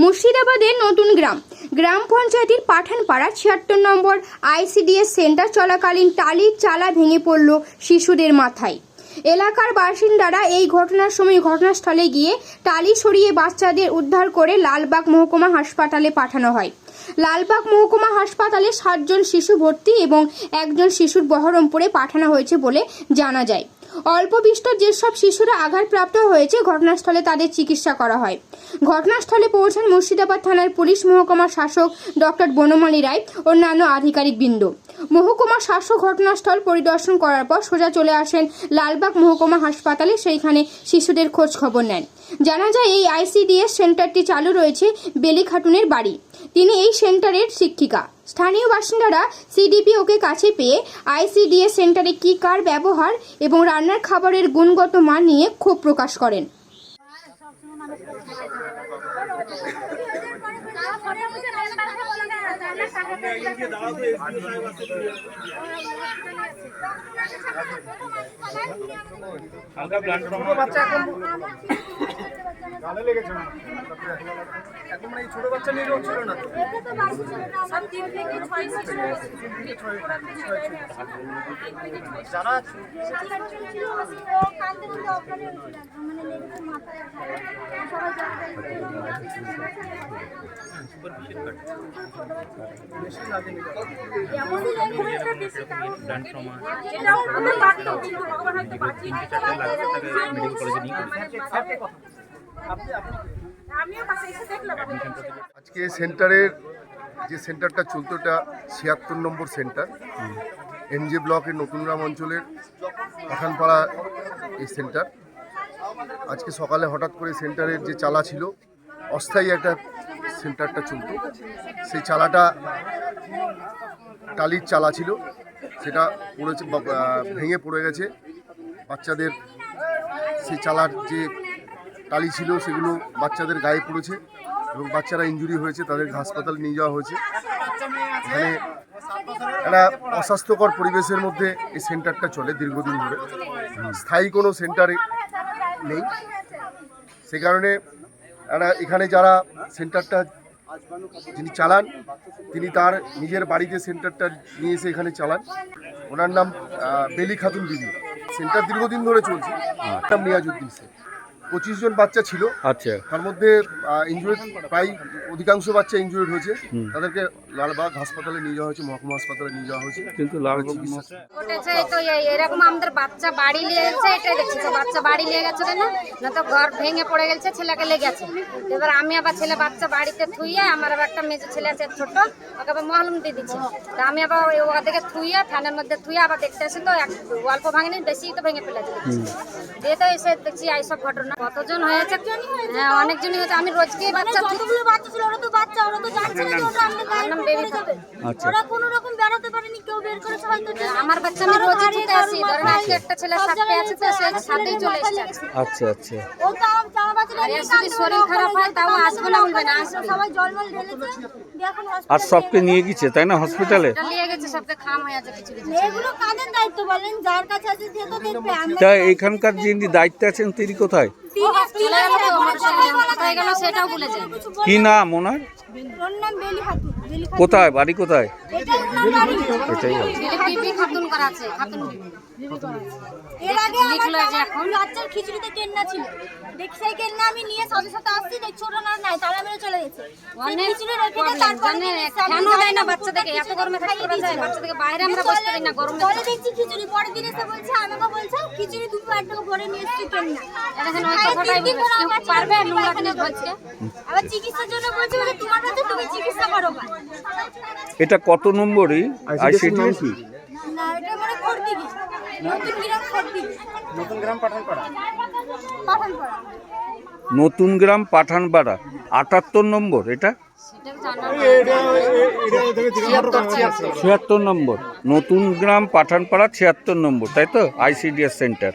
মুর্শিদাবাদের নতুন গ্রাম। গ্রাম পঞ্চায়েতের পাঠানপাড়া ছিয়াত্তর নম্বর আইসিডিএস সেন্টার চলাকালীন টালির চালা ভেঙে পড়ল শিশুদের মাথায়। এলাকার বাসিন্দারা এই ঘটনার সময় ঘটনাস্থলে গিয়ে টালি সরিয়ে বাচ্চাদের উদ্ধার করে লালবাগ মহকুমা হাসপাতালে পাঠানো হয়। লালবাগ মহকুমা হাসপাতালে সাতজন শিশু ভর্তি এবং একজন শিশুর বহরমপুরে পাঠানো হয়েছে বলে জানা যায়। অল্প বিস্তর যেসব শিশুরা আঘাতপ্রাপ্ত হয়েছে, ঘটনাস্থলে তাদের চিকিৎসা করা হয়। ঘটনাস্থলে পৌঁছান মুর্শিদাবাদ থানার পুলিশ মহকুমা শাসক ডক্টর বনমালী রায়, অন্যান্য আধিকারিক বৃন্দ। মহকুমা শাসক ঘটনাস্থল পরিদর্শন করার পর সোজা চলে আসেন লালবাগ মহকুমা হাসপাতালে, সেইখানে শিশুদের খোঁজ খবর নেন। জানা যায়, এই আইসিডিএস সেন্টারটি চালু রয়েছে বেলিখাটুনের বাড়ি। তিনি এই সেন্টারের শিক্ষিকা। স্থানীয় বাসিন্দারা সিডিপিওকে কাছে পেয়ে আইসিডিএস সেন্টারে কি কার ব্যবহার এবং রান্নার খাবারের গুণগত মান নিয়ে ক্ষোভ প্রকাশ করেন। হালকা ব্লাড বাচ্চা এখন গালে লেগেছে না? এখন মানে এই ছোট বাচ্চা নিয়ে ছিল না তো? যারা আজকে সেন্টারের যে সেন্টারটা চলতো এটা ছিয়াত্তর নম্বর সেন্টার। এনজে ব্লকের নতুন গ্রাম অঞ্চলের পাঠানপাড়া এই সেন্টার। আজকে সকালে হঠাৎ করে সেন্টারের যে চালা ছিল, অস্থায়ী একটা সেন্টারটা চলতো। সেই চালাটা টালির চালা ছিল, সেটা পড়েছে ভেঙে পড়ে গেছে। বাচ্চাদের সেই চালার যে টালি ছিল, সেগুলো বাচ্চাদের গায়ে পড়েছে এবং বাচ্চারা ইনজুরি হয়েছে, তাদের হাসপাতাল নিয়ে যাওয়া হয়েছে। এখানে একটা অস্বাস্থ্যকর পরিবেশের মধ্যে এই সেন্টারটা চলে দীর্ঘদিন ধরে। স্থায়ী কোনো সেন্টারে নেই। সে কারণে এখানে যারা সেন্টারটা যিনি চালান তিনি তার নিজের বাড়িতে সেন্টারটা নিয়ে এসে এখানে চালান। ওনার নাম বেলি খাতুন দিদি। সেন্টার দীর্ঘদিন ধরে চলছে। নাম নিয়াজুদ্দিন শেখ পঁচিশ জন বাচ্চা ছিল। আচ্ছা। তার মধ্যে ইনজুরি প্রায় অধিকাংশ বাচ্চা ইনজুরিড হয়েছে। তাদেরকে লালবাগ হাসপাতালে নিয়ে যাওয়া হয়েছে মহকুমা হাসপাতালে নিয়ে যাওয়া হয়েছে। কিন্তু লালবাগ ঘটেছে তো এরকম আমাদের বাচ্চা বাড়ি নিয়ে গেছে এটাই দেখছি তো বাচ্চা বাড়ি নিয়ে গেছে কেন? না তো ঘর ভেঙে পড়ে গেছে ছেলেকে লেগেছে। এবার আমি আবার ছেলে বাচ্চা বাড়িতে থুইয়ে আমার আবার একটা মেজো ছেলে আছে ছোট ওকে আবার মহলম দিয়ে দিচ্ছি। তা আমি আবার ওই ওদেরকে থুইয়ে ফ্যানের মধ্যে থুইয়ে আবার দেখতে আসি তো এক অল্প ভাঙেনি বেশি তো ভেঙে ফেলেছে। দিয়ে তো এসে দেখছি এইসব ঘটনা। কতজন হয়েছে? হ্যাঁ অনেকজনই হয়েছে। আমি রোজকে বাচ্চা থুই- যতগুলো বাচ্চা ছিল ওরা তো বাচ্চা ওরা তো জানছে না যে ওটা আমাদের পড়ে যাবে। আচ্ছা। ওরা কোনো রকম বেরোতে পারেনি কেউ বের করেছে হয়তো আমার বাচ্চা আমি রোজই আসি। ধরেন আজকে একটা ছেলে সাথে আছে তো সে সাথেই চলে এসেছে। আচ্ছা আচ্ছা। ও তো আম- জামা বাচ্চা আর যদি শরীর খারাপ হয়, তাও আসব না বলবে না, আসবে। সবাই জলমল ঢেলেছে আর সবকে নিয়ে গেছে তাই না হসপিটালে নিয়ে গেছে সবকে খাম হয়ে আছে কিছু কিছু। এগুলো কাদের দায়িত্ব বলেন? যার কাছে আছে সে তো দেখবে। আমরা তা এইখানকার যিনি দায়িত্বে আছেন তিনি কোথায়? কি নাম ওনার? কোথায়? বাড়ি কোথায়? এটাই বিবি বিবি খাতুন করা আছে খাতুন এর আগে লিখলো যে এখন। বাচ্চার খিচুড়িতে কেন্না ছিল। দেখি সেই কেন্না আমি নিয়ে সাথে সাথে আসছি দেখছি ওটা না নাই তারা মেরে চলে গেছে। অনেক খিচুড়ি রেখে দিয়ে তারপরে জানে দিন এসে আমি কেন দেয় না না বাচ্চাদেরকে? এত গরমে থাকতে খাইয়ে যায় বাচ্চাদেরকে বাইরে আমরা বসতে বলে- না গরমে বলে দেখছি খিচুড়ি পরের দিন এসে বলছে আমাকে বলছে খিচুড়ি দুটো এক টাকা ভরে নিয়ে এসছি কেন্না। দেখেন ওই কথাটাই তিন দিন ধরে কেউ আমার পারবে? নোংরা এখানে বলছে বলছে। আবার চিকিৎসার জন্য বলছে তোমার কাছে তুমি চিকিৎসা করো এটা কত নম্বরই আইসিডি না এটা মানে খড়দিঘি নতুন গ্রাম খড়দিঘি নতুন গ্রাম পাঠান পাড়া পাঠানপাড়া। নতুন গ্রাম পাঠানপাড়া। আটাত্তর নম্বর এটা? ছিয়াত্তর নম্বর। নতুন গ্রাম পাঠানপাড়া ছিয়াত্তর নম্বর তাই তো? ICDS centre.